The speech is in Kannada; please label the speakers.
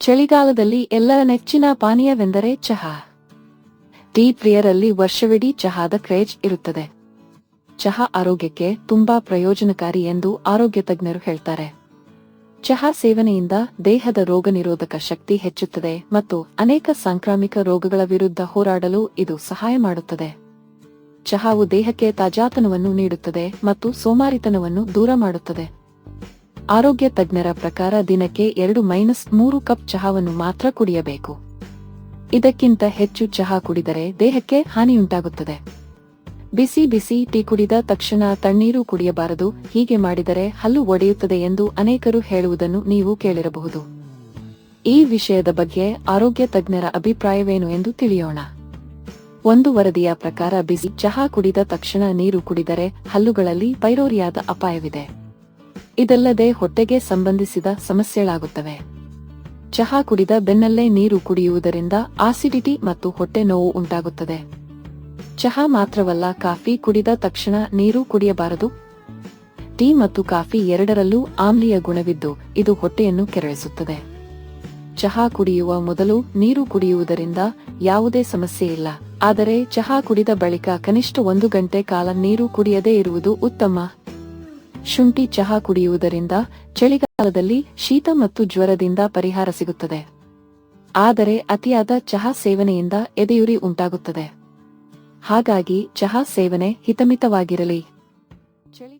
Speaker 1: ಚಳಿಗಾಲದಲ್ಲಿ ಎಲ್ಲರ ನೆಚ್ಚಿನ ಪಾನೀಯವೆಂದರೆ ಚಹಾ. ಟೀ ಪ್ರಿಯರಲ್ಲಿ ವರ್ಷವಿಡೀ ಚಹಾದ ಕ್ರೇಜ್ ಇರುತ್ತದೆ. ಚಹಾ ಆರೋಗ್ಯಕ್ಕೆ ತುಂಬಾ ಪ್ರಯೋಜನಕಾರಿ ಎಂದು ಆರೋಗ್ಯ ತಜ್ಞರು ಹೇಳ್ತಾರೆ. ಚಹಾ ಸೇವನೆಯಿಂದ ದೇಹದ ರೋಗ ನಿರೋಧಕ ಶಕ್ತಿ ಹೆಚ್ಚುತ್ತದೆ ಮತ್ತು ಅನೇಕ ಸಾಂಕ್ರಾಮಿಕ ರೋಗಗಳ ವಿರುದ್ಧ ಹೋರಾಡಲು ಇದು ಸಹಾಯ ಮಾಡುತ್ತದೆ. ಚಹಾವು ದೇಹಕ್ಕೆ ತಾಜಾತನವನ್ನು ನೀಡುತ್ತದೆ ಮತ್ತು ಸೋಮಾರಿತನವನ್ನು ದೂರ ಮಾಡುತ್ತದೆ. ಆರೋಗ್ಯ ತಜ್ಞರ ಪ್ರಕಾರ ದಿನಕ್ಕೆ ಎರಡು ಮೈನಸ್ ಮೂರು ಕಪ್ ಚಹಾವನ್ನು ಮಾತ್ರ ಕುಡಿಯಬೇಕು. ಇದಕ್ಕಿಂತ ಹೆಚ್ಚು ಚಹಾ ಕುಡಿದರೆ ದೇಹಕ್ಕೆ ಹಾನಿಯುಂಟಾಗುತ್ತದೆ. ಬಿಸಿ ಬಿಸಿ ಟೀ ಕುಡಿದ ತಕ್ಷಣ ತಣ್ಣೀರು ಕುಡಿಯಬಾರದು, ಹೀಗೆ ಮಾಡಿದರೆ ಹಲ್ಲು ಒಡೆಯುತ್ತದೆ ಎಂದು ಅನೇಕರು ಹೇಳುವುದನ್ನು ನೀವು ಕೇಳಿರಬಹುದು. ಈ ವಿಷಯದ ಬಗ್ಗೆ ಆರೋಗ್ಯ ತಜ್ಞರ ಅಭಿಪ್ರಾಯವೇನು ಎಂದು ತಿಳಿಯೋಣ. ಒಂದು ವರದಿಯ ಪ್ರಕಾರ ಬಿಸಿ ಚಹಾ ಕುಡಿದ ತಕ್ಷಣ ನೀರು ಕುಡಿದರೆ ಹಲ್ಲುಗಳಲ್ಲಿ ಪೈರೋರಿಯಾದ ಅಪಾಯವಿದೆ. ಇದಲ್ಲದೆ ಹೊಟ್ಟೆಗೆ ಸಂಬಂಧಿಸಿದ ಸಮಸ್ಯೆಗಳಾಗುತ್ತವೆ. ಚಹಾ ಕುಡಿದ ಬೆನ್ನಲ್ಲೇ ನೀರು ಕುಡಿಯುವುದರಿಂದ ಆಸಿಡಿಟಿ ಮತ್ತು ಹೊಟ್ಟೆ ನೋವು ಉಂಟಾಗುತ್ತದೆ. ಚಹಾ ಮಾತ್ರವಲ್ಲ, ಕಾಫಿ ಕುಡಿದ ತಕ್ಷಣ ನೀರು ಕುಡಿಯಬಾರದು. ಟೀ ಮತ್ತು ಕಾಫಿ ಎರಡರಲ್ಲೂ ಆಮ್ಲೀಯ ಗುಣವಿದ್ದು ಇದು ಹೊಟ್ಟೆಯನ್ನು ಕೆರಳಿಸುತ್ತದೆ. ಚಹಾ ಕುಡಿಯುವ ಮೊದಲು ನೀರು ಕುಡಿಯುವುದರಿಂದ ಯಾವುದೇ ಸಮಸ್ಯೆ ಇಲ್ಲ. ಆದರೆ ಚಹಾ ಕುಡಿದ ಬಳಿಕ ಕನಿಷ್ಠ ಒಂದು ಗಂಟೆ ಕಾಲ ನೀರು ಕುಡಿಯದೇ ಇರುವುದು ಉತ್ತಮ. ಶುಂಠಿ ಚಹಾ ಕುಡಿಯುವುದರಿಂದ ಚಳಿಗಾಲದಲ್ಲಿ ಶೀತ ಮತ್ತು ಜ್ವರದಿಂದ ಪರಿಹಾರ ಸಿಗುತ್ತದೆ. ಆದರೆ ಅತಿಯಾದ ಚಹಾ ಸೇವನೆಯಿಂದ ಎದೆಯುರಿ ಉಂಟಾಗುತ್ತದೆ. ಹಾಗಾಗಿ ಚಹಾ ಸೇವನೆ ಹಿತಮಿತವಾಗಿರಲಿ. ಚಳಿ